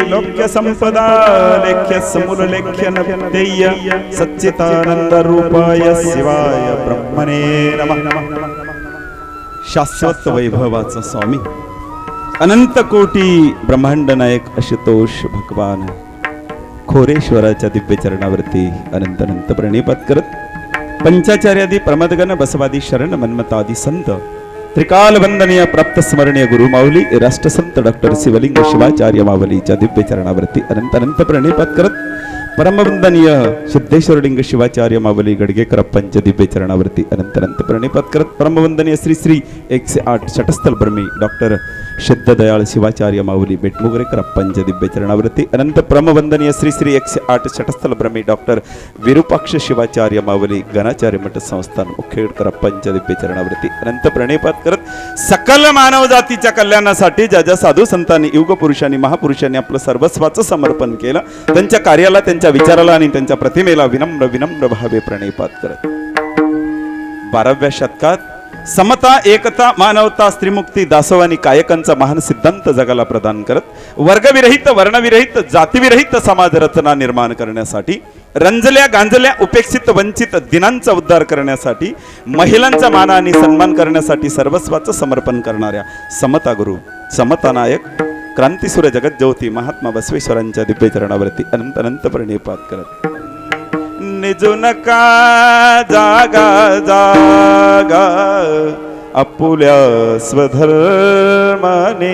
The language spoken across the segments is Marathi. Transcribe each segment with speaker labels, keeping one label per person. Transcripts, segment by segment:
Speaker 1: लोक्य संपदा लेख्य समूल लेख्य नव्यय सच्चितानंद रूपाय शिवाय ब्रह्मणे नमः। शाश्वत वैभवाचा स्वामी अनंत कोटी ब्रह्मांड नायक आशुतोष भगवान खोरेश्वराच्या दिव्य चरणावरती अनंत अनंत प्रणिपात करत पंचाचार्यादी प्रमदगण बसवादी शरण मन्मतादी संत त्रिकाल वंदनीय प्राप्त स्मरणीय गुरु माऊली राष्ट्रसंत डॉक्टर शिवलिंग शिवाचार्य मावलीच्या दिव्य चरणावरती अनंत अनंत प्रणिपात करत परमवंदनीय सिद्धेश्वर लिंग शिवाचार्य मावली गडगेकर अप्पांच्या दिव्य चरणावरती अनंत अनंत प्रणिपात करत परमवंदनीय श्री श्री एकशे आठ षटस्थल दयाळ शिवाचार्य माऊली बेटमुगरेकर अप्पांच्या दिव्य चरणावरती अनंत प्रमवंदनीय श्री श्री एकशे आठ षटस्थल ब्रह्मी डॉक्टर विरूपाक्ष शिवाचार्य माऊली गणाचार्य मठ संस्थान मुखेडकर अप्पांच्या दिव्य चरणावरती अनंत प्रणेपात करत सकल मानव जातीच्या कल्याणासाठी ज्या ज्या साधू संतांनी युग पुरुषांनी महापुरुषांनी आपलं सर्वस्वाचं समर्पण केलं त्यांच्या कार्याला त्यांच्या विचाराला आणि त्यांच्या प्रतिमेला विनम्र विनम्र भावे प्रणिपात करत बाराव्या शतकात समता एकता मानवता स्त्रीमुक्ती दासव आणि कायकांचा महान सिद्धांत जगाला प्रदान करत वर्गविरहित वर्णविरहित जातीविरहित समाज रचना निर्माण करण्यासाठी रंजल्या गांजल्या उपेक्षित वंचित दिनांचा उद्धार करण्यासाठी महिलांचा मान आणि सन्मान करण्यासाठी सर्वस्वाचं समर्पण करणाऱ्या समता गुरु समता नायक क्रांतीसूर्य जगज्योती महात्मा बसवेश्वरांच्या दिव्यचरणावरती अनंत अनंतपणे पात करत. निजू नका जागा जागा. आपुल्या स्वधर्माने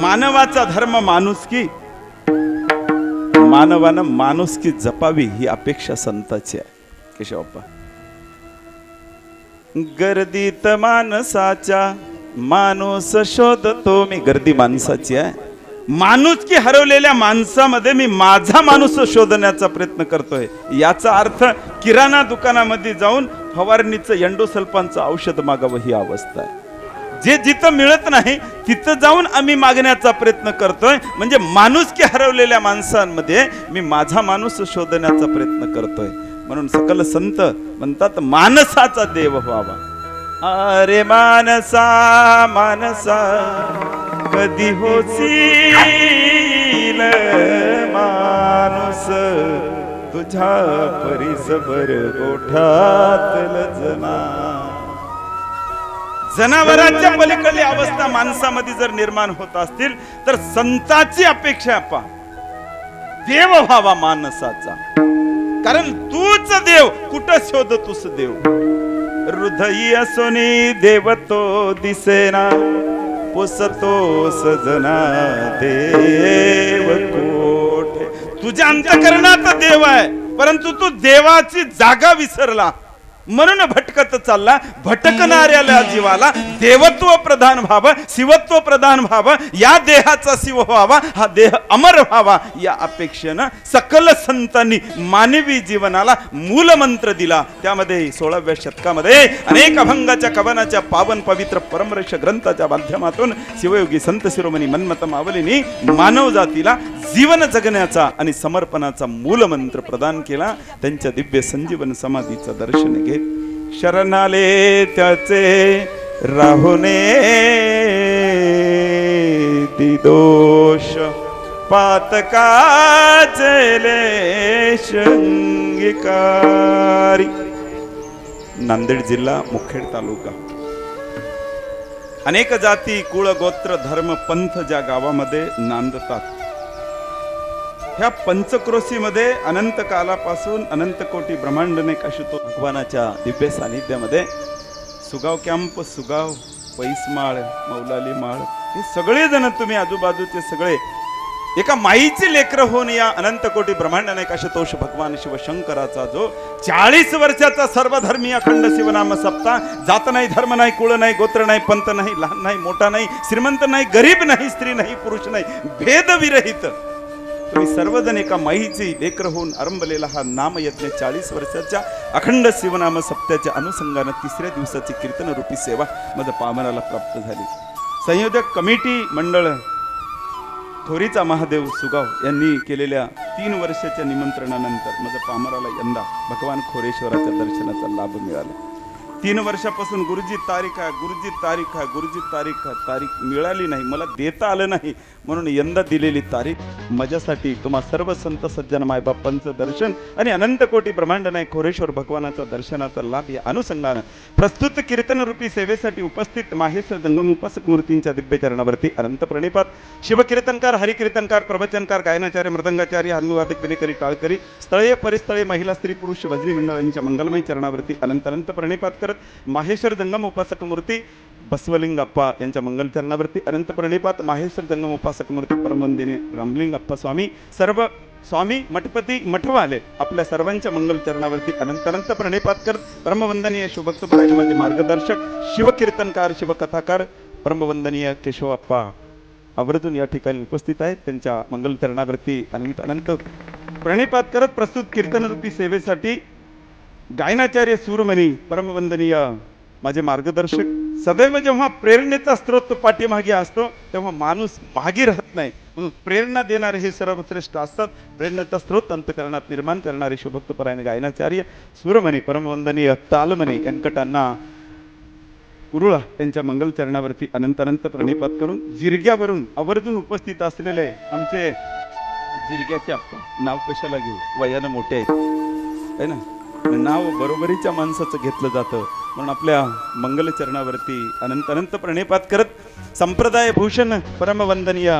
Speaker 1: मानवाचा धर्म माणुसकी मानवानं माणुसकी जपावी ही अपेक्षा संताची आहे. केशवप्पा गर्दीत माणसाच्या माणूस शोधतो मी गर्दी माणसाची आहे. माणूस की हरवलेल्या माणसामध्ये मी माझा माणूस शोधण्याचा प्रयत्न करतोय. याचा अर्थ किराणा दुकानामध्ये जाऊन फवारणीचं एंडोसल्फानचं औषध मागावं ही अवस्था आहे. जे जिथं मिळत नाही तिथं जाऊन आम्ही मागण्याचा प्रयत्न करतोय. म्हणजे माणूस की हरवलेल्या माणसांमध्ये मी माझा माणूस शोधण्याचा प्रयत्न करतोय. म्हणून सकल संत म्हणतात मानसाचा देव व्हावा. अरे मानसा मानसा कधी होशील माणूस. तुझ्या परिसभर गोठातल जना. जनावरांच्या पलीकडली अवस्था माणसामध्ये जर निर्माण होत असतील तर संताची अपेक्षा पा देव व्हावा माणसाचा. कारण तूच देव कुठं शोधतोस देव? हृदय असोनी देव तो दिसेना. पुसतो सजना देव कोठे? तुझ्या अंतकरणात देव आहे परंतु तू देवाची जागा विसरला. म्हणून भटकत चालला. भटकणाऱ्याला जीवाला देवत्व प्रधान व्हावं शिवत्व प्रधान व्हावं या देहाचा शिव व्हावा हा देह अमर व्हावा या अपेक्षेनं सकल संतांनी मानवी जीवनाला मूल मंत्र दिला. त्यामध्ये सोळाव्या शतकामध्ये अनेक अभंगाच्या कवनाच्या पावन पवित्र परमरक्ष ग्रंथाच्या माध्यमातून शिवयोगी संत शिरोमणी मन्मत मावलीनी मानव जातीला जीवन जगण्याचा आणि समर्पणाचा मूल मंत्र प्रदान केला. त्यांच्या दिव्य संजीवन समाधीचं दर्शन घे शरणाले त्याचे राहुने दिदोष पातकाचले शंगिकारी. नांदेड जिल्हा मुखेड तालुका. अनेक जाती कुळ गोत्र धर्म पंथ ज्या गावामध्ये नांदतात ह्या पंचक्रोशीमध्ये अनंत कालापासून अनंत कोटी ब्रह्मांडने कशुतो. भगवानाच्या दिव्य सानिध्यामध्ये सुगाव कॅम्प सुगाव पैसमाळ मौलाली माळ हे सगळे जण तुम्ही आजूबाजूचे सगळे एका माईचे लेकर होऊन या अनंत कोटी ब्रह्मांड नाही कशतोष भगवान शिवशंकराचा जो चाळीस वर्षाचा सर्वधर्मीय अखंड शिवनाम सप्ता जात नाही धर्म नाही कुळ नाही गोत्र नाही पंत नाही लहान नाही मोठा नाही श्रीमंत नाही गरीब नाही स्त्री नाही पुरुष नाही भेदविरहित. तुम्ही सर्वजण एका माईची लेकर होऊन आरंभलेला हा नामयज्ञ चाळीस वर्षाच्या अखंड शिवनाम सप्त्याच्या अनुषंगानं तिसऱ्या दिवसाची कीर्तन रूपी सेवा माझ्या पामराला प्राप्त झाली. संयोजक कमिटी मंडळ थोरीचा महादेव सुगाव यांनी केलेल्या तीन वर्षाच्या निमंत्रणानंतर माझ्या पामराला यंदा भगवान खोरेश्वराच्या दर्शनाचा लाभ मिळाला. तीन वर्षापासून गुरुजी तारीख आहे गुरुजी तारीख आहे गुरुजी तारीख आहे तारीख मिळाली नाही मला देता आलं नाही म्हणून यंदा दिलेली तारीख. माझ्यासाठी तुम्हा सर्व संत सज्जन मायबापांचं दर्शन आणि अनंत कोटी ब्रह्मांड नाही खोरेश्वर भगवानाचा दर्शनाचा लाभ या अनुषंगानं प्रस्तुत कीर्तनरूपी सेवेसाठी उपस्थित माहेश्वर जंगम उपासक मूर्तींच्या दिव्य चरणावरती अनंत प्रणिपात. शिवकीर्तनकार हरिकीर्तनकार प्रवचनकार गायनाचार्य मृदंगाचार्य हनुवादिक विनेकरी टाळकरी स्थळीय परिस्थळी महिला स्त्री पुरुष भजनी मंडळांच्या मंगलमय चरणावरती अनंत अनंत प्रणिपात करत माहेश्वर जंगम उपासक मूर्ती बसवलिंग अप्पा यांच्या मंगल चरणावरती अनंत प्रणिपात माहेश्वर जंगम उपासक मूर्ती परमंदिनी रामलिंग अप्पा स्वामी सर्व स्वामी मठपती मठवाले आपल्या सर्वांच्या मंगल चरणावरती अनंत अनंत प्रणिपात करत ब्रह्मवंदनीय शुभक्त माझे मार्गदर्शक शिवकीर्तनकार शिवकथाकार ब्रह्मवंदनीय केशव अप्पा आवर्जून या ठिकाणी उपस्थित आहेत. त्यांच्या मंगल चरणावरती अनंत अनंत प्रणिपात करत प्रस्तुत कीर्तनरूपी सेवेसाठी गायनाचार्य सूरमणी परमवंदनीय माझे मार्गदर्शक. सदैव जेव्हा प्रेरणेचा स्रोत पाठीमागे असतो तेव्हा माणूस मागे राहत नाही. म्हणून प्रेरणा देणारे हे सर्वश्रेष्ठ असतात. प्रेरणेचा स्रोत अंतकरणात निर्माण करणारे शुभक्तपरायण गायनाचार्य सूरमणी परमवंदनीय तालमणी व्यंकटांना कुरुळा त्यांच्या मंगलचरणावरती अनंत अनंत प्रणिपात करून जिरग्यावरून आवर्जून उपस्थित असलेले आमचे जिरग्याचे आपण नाव कशाला घेऊ? वयानं मोठे आहेत. है ना? नाव बरोबरीच्या माणसाचं घेतलं जातं. म्हणून आपल्या मंगलचरणावरती अनंत अनंत प्रणेपात करत संप्रदाय भूषण परमवंदनीय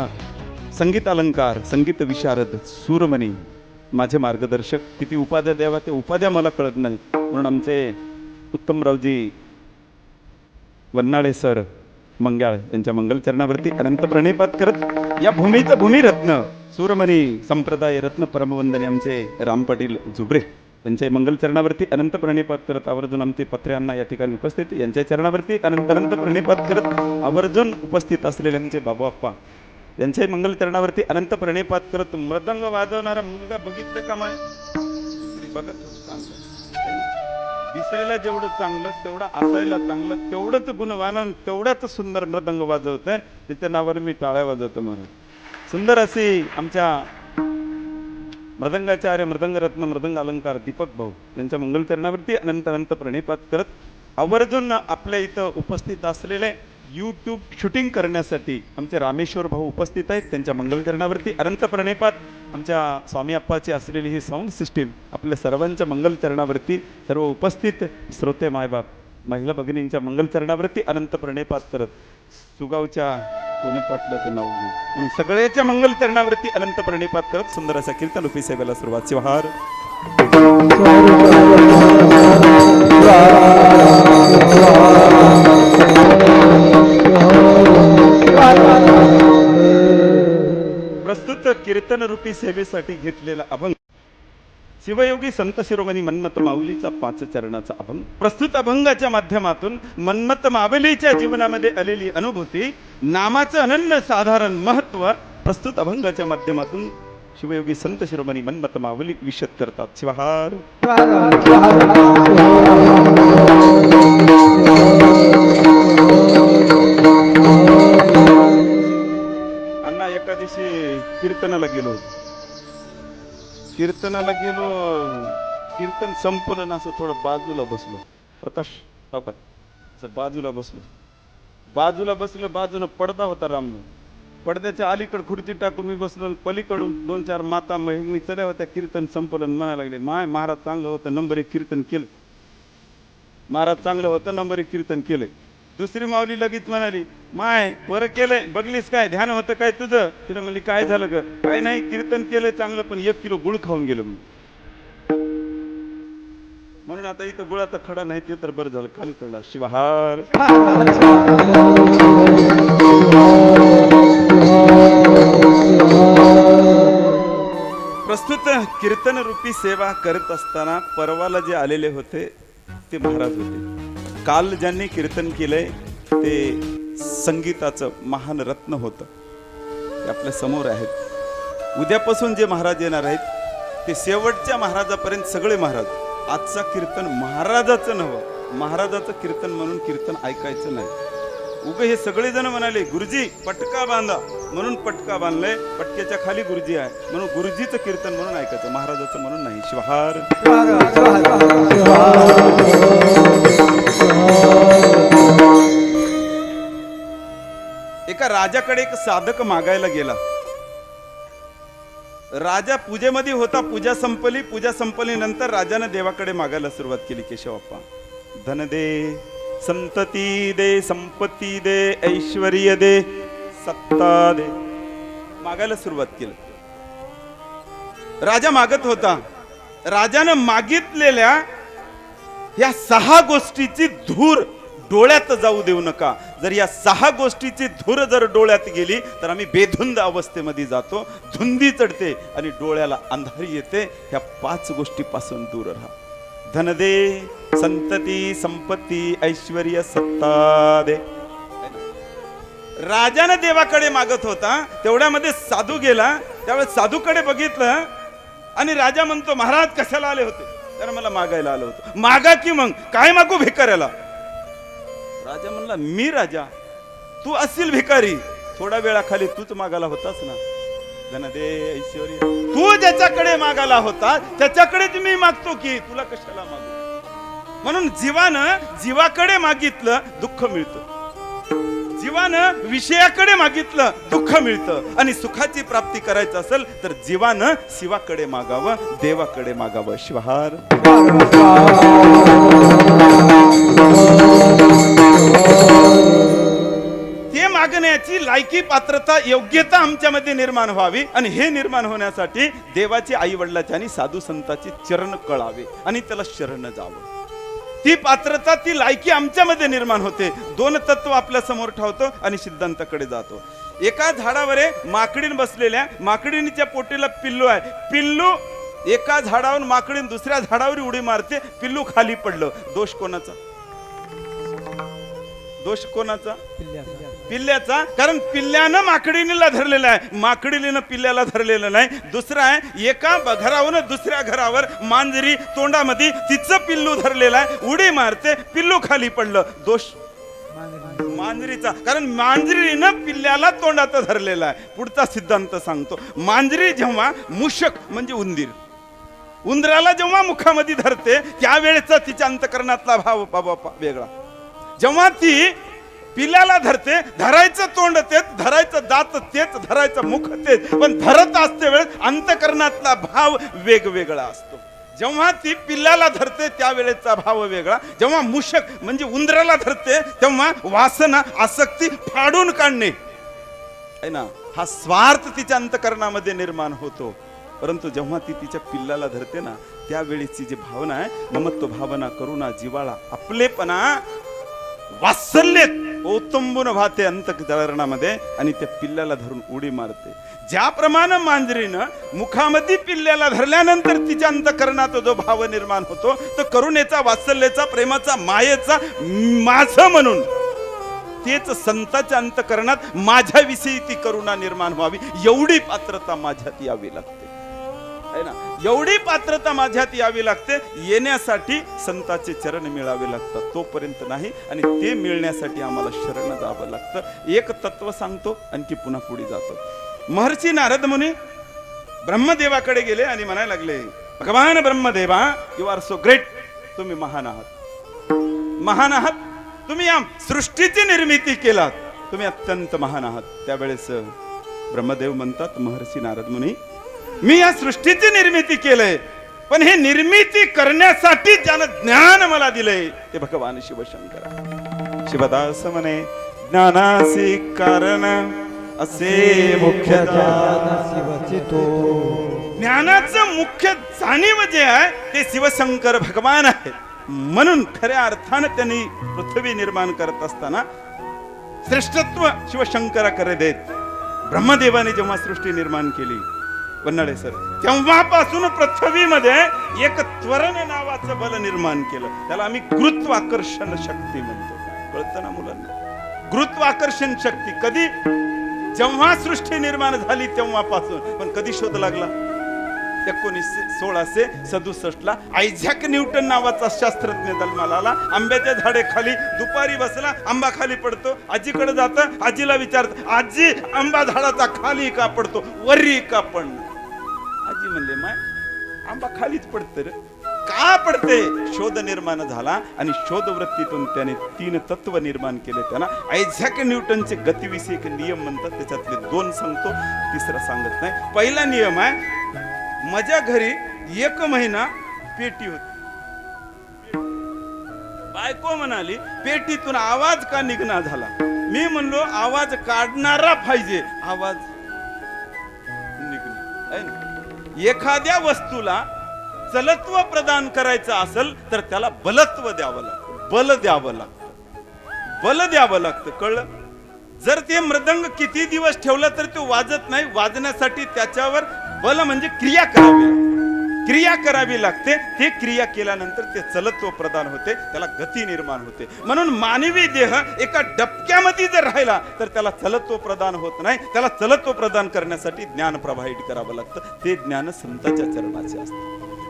Speaker 1: संगीत अलंकार संगीत विशारद सूरमणी माझे मार्गदर्शक किती उपाध्या द्यावा ते उपाध्या मला कळत नाही. म्हणून आमचे उत्तमरावजी वन्नाळे सर मंगाळ यांच्या मंगलचरणावरती अनंत प्रणेपात करत या भूमीचं भूमिरत्न सूरमणी संप्रदाय रत्न परमवंदनी आमचे राम पाटील झुबरे. त्यांच्या मंगलचरणावरती अनंत प्रणिपात करत आवर्जून आमचे पत्र्यांना या ठिकाणी उपस्थित. यांच्या चरणावरती अनंत अनंत प्रणिपात करत आवर्जून उपस्थित असलेले त्यांचे बाबू आप्पा. त्यांच्या मंगल चरणावरती अनंत प्रणिपात करत मृदंग वाजवणारा मुलगा बघितलं का माय? बघत दिसायला जेवढं चांगलं तेवढं असायला चांगलं तेवढंच गुणवान आणि तेवढ्याच सुंदर मृदंग वाजवत आहे त्याच्या नावावर मी टाळ्या वाजवतो म्हणून. सुंदर अशी आमच्या मृदंगाचार्य मृदंगरत्न मृदंग अलंकार दीपक भाऊ यांच्या मंगलचरणावरती अनंत अनंत प्रणिपात करत आवर्जून आपल्या इथं उपस्थित असलेले यूट्यूब शूटिंग करण्यासाठी आमचे रामेश्वर भाऊ उपस्थित आहेत. त्यांच्या मंगलचरणावरती अनंत प्रणिपात. आमच्या स्वामी अप्पाची असलेली ही साऊंड सिस्टीम आपल्या सर्वांच्या मंगलचरणावरती सर्व उपस्थित श्रोते मायबाप महिला भगिनींच्या मंगलचरणावरती अनंत प्रणेपात करत सुगावच्या कोणी नाव घेऊ. सगळ्याच्या मंगल चरणावरती अनंत प्रणिपात करत सुंदर असा कीर्तन रूपी सेवेला सुरुवात. शिवहार. प्रस्तुत कीर्तन रूपी सेवेसाठी घेतलेला अभंग. शिवयोगी संत शिरोमणी मन्मत माऊलीचा पाच चरणाचा अभंग. प्रस्तुत अभंगाच्या माध्यमातून मन्मत माऊलीच्या जीवनामध्ये आलेली अनुभूती नामाचं अनन्य साधारण महत्त्व प्रस्तुत अभंगाच्या माध्यमातून शिवयोगी संत शिरोमणी मन्मत माऊली विशद करतात शिवहार. अण्णा एका दिवशी कीर्तनाला गेलो होतो. कीर्तनाला गेलो कीर्तन संपलं ना असं थोडं बाजूला बसलो. प्रकाश असं बाजूला बसलो. बाजूला बसलो बाजूला पडदा होता रामनं. पडद्याच्या अलीकडे खुर्ची टाकून मी बसलो पलीकडून दोन चार माता मी चल्या होत्या कीर्तन संपलं म्हणायला लागले माय महाराज चांगलं होतं नंबर एक कीर्तन केलं. महाराज चांगलं होतं नंबर एक कीर्तन केलं. दुसरी माऊली लगेच म्हणाली माय बरं केलंय बघलीस काय ध्यान होतं काय तुझं? तिला म्हणली काय झालं ग? काय नाही कीर्तन केलंय चांगलं पण एक किलो गुळ खाऊन गेलो मी. म्हणून आता इथं गुळाचा खडा नाही ते तर बरं झालं खाली कळला शिवहार. प्रस्तुत कीर्तन रूपी सेवा करत असताना परवाला जे आलेले होते ते महाराज होते. काल ज्यांनी कीर्तन केलंय ते संगीताचं महान रत्न होतं. ते आपल्यासमोर आहेत. उद्यापासून जे महाराज येणार आहेत ते शेवटच्या महाराजापर्यंत सगळे महाराज. आजचा कीर्तन महाराजाचं नव्हं महाराजाचं कीर्तन म्हणून कीर्तन ऐकायचं नाही. उग हे सगळेजण म्हणाले गुरुजी पटका बांधा. म्हणून पटका बांधलाय. पटक्याच्या खाली गुरुजी आहे. म्हणून गुरुजीचं कीर्तन म्हणून ऐकायचं. महाराजाचं म्हणून नाही. शिवहार. एका राजाकडे एक साधक मागायला गेला. राजा पूजेमध्ये होता. पूजा संपली. पूजा संपली नंतर राजानं देवाकडे मागायला सुरुवात केली केशवप्पा. धन दे. संतती दे संपत्ती दे ऐश्वर दे सत्ता दे. मागायला सुरुवात केली. राजा मागत होता. राजानं मागितलेल्या या सहा गोष्टीची धूर डोळ्यात जाऊ देऊ नका. जर या सहा गोष्टीची धूर जर डोळ्यात गेली तर आम्ही बेधुंद अवस्थेमध्ये जातो. धुंदी चढते आणि डोळ्याला अंधारी येते. ह्या पाच गोष्टीपासून दूर राहा. धनदे संतती संपत्ती ऐश्वर सत्ता दे. राजानं देवाकडे मागत होता तेवढ्यामध्ये साधू गेला त्यावेळेस साधूकडे बघितलं आणि राजा म्हणतो महाराज कशाला आले होते? तर मला मागायला आलो होतो. मागा की मग? काय मागू भिकाऱ्याला? राजा म्हणला मी राजा. तू असील भिकारी. थोड्या वेळाखाली तूच मागायला होतास ना. धन दे ऐश्वर्य. तू ज्याच्याकडे मागायला होता त्याच्याकडेच मी मागतो की तुला कशाला मागू? म्हणून जीवानं जीवाकडे मागितलं दुःख मिळतं. जीवानं विषयाकडे मागितलं दुःख मिळतं. आणि सुखाची प्राप्ती करायचं असेल तर जीवानं शिवाकडे मागावं देवाकडे मागावं. शिवहार. ते मागण्याची लायकी पात्रता योग्यता आमच्यामध्ये निर्माण व्हावी. आणि हे निर्माण होण्यासाठी देवाची आई वडिलाची आणि साधू संतांची चरण कळावे. आणि त्याला शरण जावं. ती पात्रता ती लायकी आमच्यामध्ये निर्माण होते. दोन तत्व आपल्यासमोर ठेवतो आणि सिद्धांताकडे जातो. एका झाडावर आहे माकडीन बसलेल्या माकडीनीच्या पोटीला पिल्लू आहे. पिल्लू एका झाडावर माकडीन दुसऱ्या झाडावर उडी मारते पिल्लू खाली पडलं. दोष कोणाचा? दोष कोणाचा? पिल्ल्याचा. कारण पिल्ल्यानं माकडीनीला धरलेला आहे. माकडीलीनं पिल्ल्याला धरलेलं नाही. दुसरा आहे एका घरावरून दुसऱ्या घरावर मांजरी तोंडामध्ये तिचं पिल्लू धरलेलं आहे. उडी मारते पिल्लू खाली पडलं. दोष मांजरीचा. कारण मांजरीनं पिल्ल्याला तोंडात धरलेला आहे. पुढचा सिद्धांत सांगतो. मांजरी जेव्हा मुशक म्हणजे उंदीर उंदराला जेव्हा मुखामध्ये धरते त्यावेळेचा तिच्या अंतकरणातला भाव बाबा वेगळा. जेव्हा ती पिल्याला धरते धरायचं तोंड तेच धरायचं दात तेच धरायचं मुख तेच पण धरत असते वेळेस अंतकरणातला भाव वेगवेगळा असतो. जेव्हा ती पिल्ल्याला धरते त्यावेळेचा भाव वेगळा. जेव्हा मुशक म्हणजे उंदराला धरते तेव्हा वासना आसक्ती फाडून काढणे. आहे ना? हा स्वार्थ तिच्या अंतकरणामध्ये निर्माण होतो. परंतु जेव्हा ती तिच्या पिल्लाला धरते ना त्यावेळीची जी भावना आहे ममत्व भावना करुणा जिवाळा आपलेपणा वात्सल्य ओतंबून वाहते अंतकरणामध्ये आणि त्या पिल्ल्याला धरून उडी मारते. ज्याप्रमाणे मांजरीनं मुखामध्ये पिल्ल्याला धरल्यानंतर तिच्या अंतकरणात जो भाव निर्माण होतो तो करुणेचा वात्सल्याचा प्रेमाचा मायेचा माझं म्हणून. तेच संताच्या अंतकरणात माझ्याविषयी ती करुणा निर्माण व्हावी. एवढी पात्रता माझ्यात यावी लागते. ना? एवढी पात्रता माझ्यात यावी लागते येण्यासाठी संताचे चरण मिळावे लागतात तोपर्यंत नाही. आणि ते मिळण्यासाठी आम्हाला शरण जावं लागतं. एक तत्व सांगतो आणखी पुन्हा पुढे जातो. महर्षी नारद मुनी ब्रह्मदेवाकडे गेले आणि म्हणायला लागले भगवान ब्रह्मदेवा यू आर सो ग्रेट तुम्ही महान आहात. महान आहात. तुम्ही या सृष्टीची निर्मिती केलात. तुम्ही अत्यंत महान आहात. त्यावेळेस ब्रह्मदेव म्हणतात महर्षी नारद मुनी मी या सृष्टीची निर्मिती केलंय. पण हे निर्मिती करण्यासाठी ज्यानं ज्ञान मला दिलंय ते भगवान शिवशंकर. शिवदास म्हणे ज्ञानासी कारण असे मुख्य ज्ञानाचं मुख्य जाणीव जे आहे ते शिवशंकर भगवान आहे. म्हणून खऱ्या अर्थानं त्यांनी पृथ्वी निर्माण करत असताना श्रेष्ठत्व शिवशंकराकडे देत ब्रह्मदेवाने जेव्हा सृष्टी निर्माण केली वन्नाळे सर तेव्हापासून पृथ्वीमध्ये एक त्वरण नावाचं बल निर्माण केलं. त्याला आम्ही गुरुत्वाकर्षण शक्ती म्हणतो. कळतं ना मुलांना? गुरुत्वाकर्षण शक्ती कधी जेव्हा सृष्टी निर्माण झाली तेव्हापासून. पण कधी शोध लागला? एकोणीसशे सोळाशे सदुसष्ट ला आयझॅक न्यूटन नावाचा शास्त्रज्ञ जन्माला आला आंब्याच्या झाडेखाली दुपारी बसला आंबा खाली पडतो आजीकडे जात आजीला विचारत आजी आंबा झाडाचा खाली का पडतो? वरी का पडणार? आजी म्हणले माय आंबा खालीच पडत रे. का पडते? शोध निर्माण झाला आणि शोध वृत्तीतून त्याने तीन तत्व निर्माण केले. त्यांना आयझॅक न्यूटनचे गतिविषयक नियम म्हणतात. त्याच्यातले दोन सांगतो तिसरा सांगत नाही. पहिला नियम आहे माझ्या घरी एक महिना पेटी होती. बायको म्हणाली पेटीतून आवाज का निघणार झाला? मी म्हणलो आवाज काढणारा पाहिजे. आवाज निघणार. एखाद्या वस्तूला चलत्व प्रदान करायचं असेल तर त्याला बलत्व द्यावं लागतं. बल द्यावं लागतं. बल द्यावं लागतं. कळलं? जर ते मृदंग किती दिवस ठेवलं तर तो वाजत नाही. वाजण्यासाठी त्याच्यावर बल म्हणजे क्रिया करावी लागते. क्रिया करावी लागते. ते क्रिया केल्यानंतर ते चलत्व प्रदान होते त्याला गती निर्माण होते. म्हणून मानवी देह एका डबक्यामध्ये जर राहिला तर त्याला चलत्व प्रदान होत नाही. त्याला चलत्व प्रदान करण्यासाठी ज्ञान प्रवाहित करावं लागतं. ते ज्ञान संतांच्या चरणाचे असते.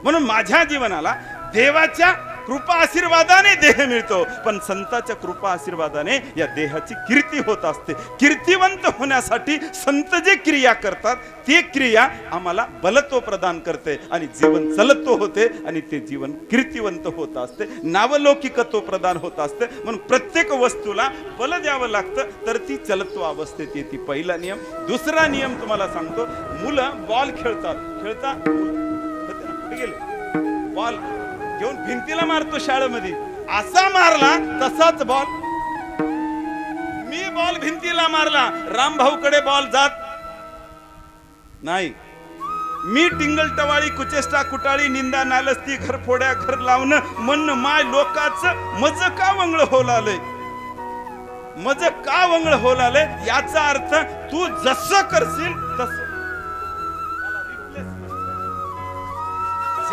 Speaker 1: म्हणून माझ्या जीवनाला देवाच्या कृपा आशीर्वादाने देह मिळतो. पण संताच्या कृपा आशीर्वादाने या देहाची कीर्ती होत असते. कीर्तिवंत होण्यासाठी संत जे क्रिया करतात ते क्रिया आम्हाला बलत्व प्रदान करते आणि जीवन चलत्व होते आणि ते जीवन कीर्तिवंत होत असते. नावलौकिकत्व प्रदान होत असते. म्हणून प्रत्येक वस्तूला बल द्यावं लागतं तर ती चलत्व अवस्थेत येते. पहिला नियम. दुसरा नियम तुम्हाला सांगतो. मुलं बॉल खेळतात. खेळतात गेले? बॉल. घेऊन भिंतीला मारतो शाळेमध्ये. असा मारला तसाच बॉल मी बॉल भिंतीला मारला. रामभाऊकडे बॉल जात नाही. मी टिंगल टवाळी कुचेष्टा कुटाळी निंदा नालस्ती घर फोड्या घर लावणं म्हणणं माय लोकाचं मज का वंगळ होलालय? मज का वंगळ होलालय? याचा अर्थ तू जसं करशील तस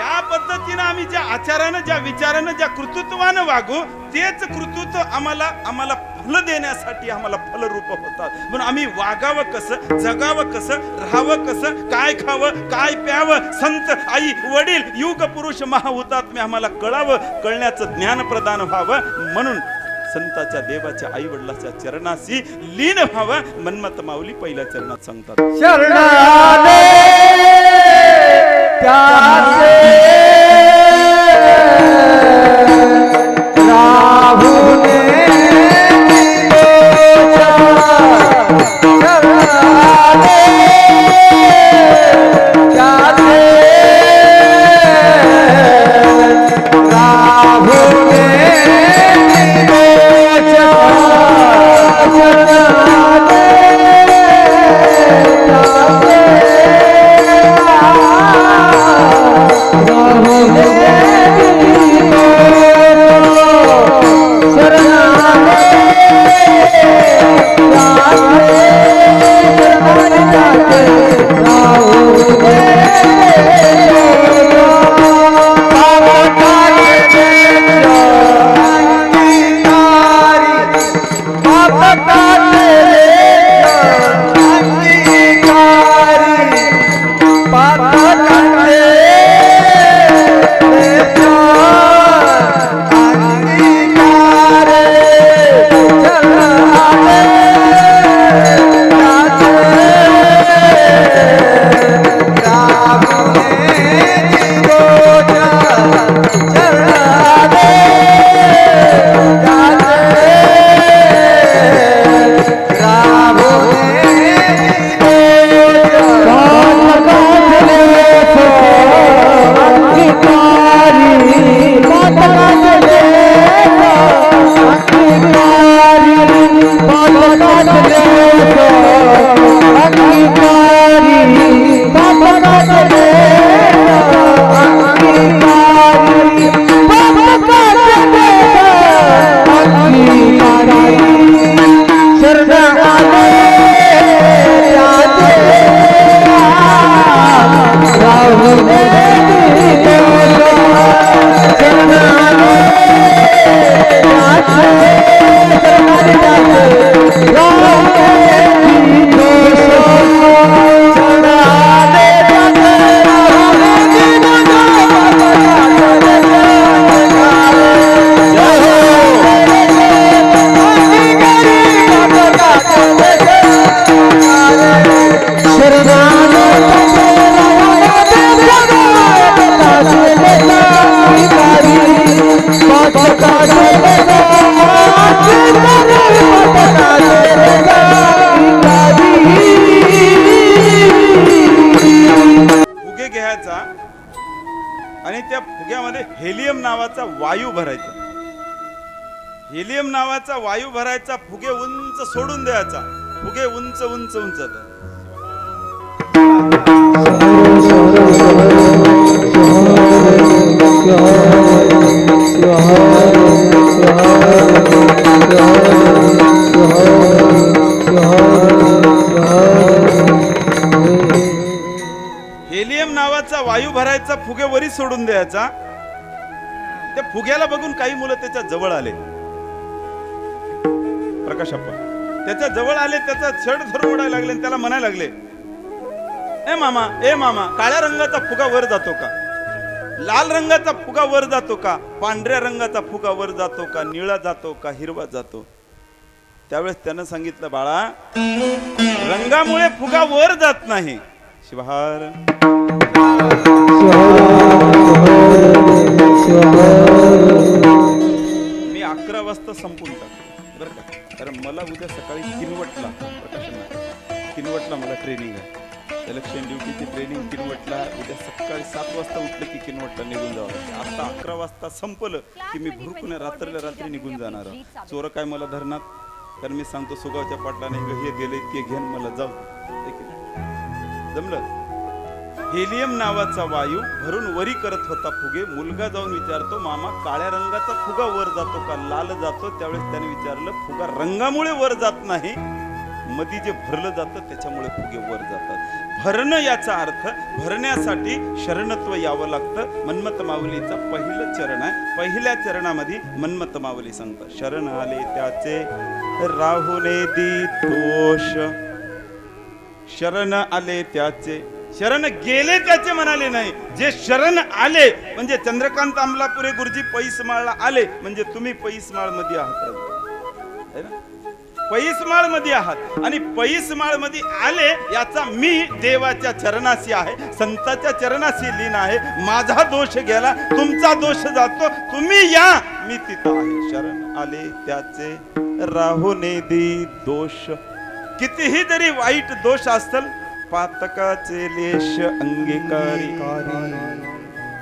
Speaker 1: ज्या पद्धतीनं आम्ही ज्या आचारानं ज्या विचारानं ज्या कृतृत्वानं वागू तेच कृतृत्व आम्हाला आम्हाला फल देण्यासाठी आम्हाला फलरूप होतात. म्हणून आम्ही वागावं कसं जगावं कसं राहावं कसं काय खावं काय प्यावं संत आई वडील युग पुरुष महाहुतात्मे आम्हाला कळावं कळण्याचं ज्ञान प्रदान व्हावं. म्हणून संताच्या देवाच्या आई वडिलाच्या चरणाशी लीन व्हावं. मन्मत माऊली पहिल्या चरणात सांगतात.
Speaker 2: शरणाले
Speaker 1: हेलियम वायू भरायचा फुगे उंच सोडून द्यायचा. फुगे उंच उंच उंच. हेलियम नावाचा वायू भरायचा फुगे वरी सोडून द्यायचा. त्या फुग्याला बघून काही मुलं त्याच्याजवळ आले. प्रकाश अप्पा त्याच्याजवळ आले त्याचा छड धरून उडायला लागले आणि त्याला म्हणायला लागले ए मामा ए मामा काळ्या रंगाचा फुगा वर जातो का? लाल रंगाचा फुगा वर जातो का? पांढऱ्या रंगाचा फुगा वर जातो का? निळा जातो का? हिरवा जातो? त्यावेळेस त्यानं सांगितलं बाळा रंगामुळे फुगा वर जात नाही. शिवहार. मी अकरा वाजता संपून टाकतो. बरं का? कारण मला उद्या सकाळी किनवटला प्रकाशना किनवटला मला ट्रेनिंग आहे. इलेक्शन ड्युटीची ट्रेनिंग किनवटला उद्या सकाळी सात वाजता उठलं की किनवटला निघून जावं आता अकरा वाजता संपलं की मी भुरकून रात्रीला रात्री निघून जाणार चोरं चोर काय मला धरणार? कारण मी सांगतो सुगावच्या पाटलाने हे गेले ते घेऊन मला जाऊ जमलं? हेलियम नावाचा वायू भरून वरी करत होता फुगे. मुलगा जाऊन विचारतो मामा काळ्या रंगाचा फुगा वर जातो का? लाल जातो. त्यावेळेस त्याने विचारलं फुगा रंगामुळे वर जात नाही. मधी जे भरलं जातं त्याच्यामुळे फुगे वर जातात. भरणं याचा अर्थ भरण्यासाठी शरणत्व यावं लागतं. मन्मत माऊलीचा पहिलं चरण आहे. पहिल्या चरणामध्ये मन्मत माऊली सांगतात शरण आले त्याचे राहुले दी दोष. शरण आले त्याचे शरण गेले त्याचे म्हणाले नाही. जे शरण आले म्हणजे चंद्रकांत अमलापुरे गुरुजी पैसमाळला आले म्हणजे तुम्ही पैसमाळमध्ये आहात है ना? पैसमाळमध्ये आहात. आणि पैसमाळमध्ये आले याचा मी देवाच्या चरणाशी आहे संताच्या चरणाशी लीन आहे. माझा दोष गेला तुमचा दोष जातो तुम्ही या. मी तिथं आहे. शरण आले त्याचे राहुने दी दोष. कितीही जरी वाईट दोष असतील पातकाचे लेश अंगीकारी.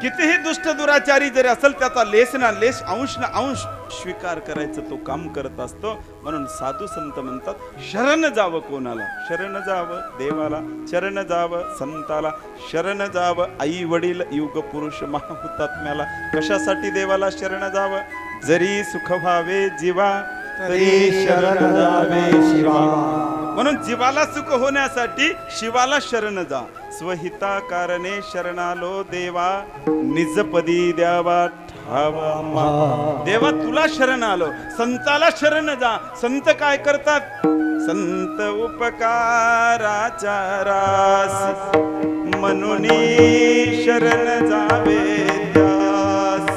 Speaker 1: कितीही दुष्ट दुराचारी जरी असेल त्याचा लेस ना लेस अंश ना अंश स्वीकार करायचं तो काम करत असतो. म्हणून साधू संत म्हणतात शरण जावं कोणाला? शरण जावं देवाला? शरण जावं संताला? शरण जावं आई वडील युग पुरुष महाहुतात्म्याला? कशासाठी देवाला शरण जावं? जरी सुख व्हावे जीवा तरी शरण जावे शिवा. म्हणून जीवाला सुख होण्यासाठी शिवाला शरण जा. स्वहिता कारणे शरणालो देवा निजपदी द्यावा ठावा मा. देवा तुला शरण आलो. संताला शरण जा. संत काय करतात? संत उपकाराच्या रास. म्हणून शरण जावे त्यास.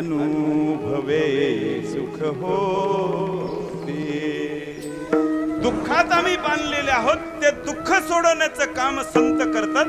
Speaker 1: अनुभवे सुख होते. दुःखात आम्ही बांधलेले आहोत ते दुःख सोडवण्याचं काम संत करतात.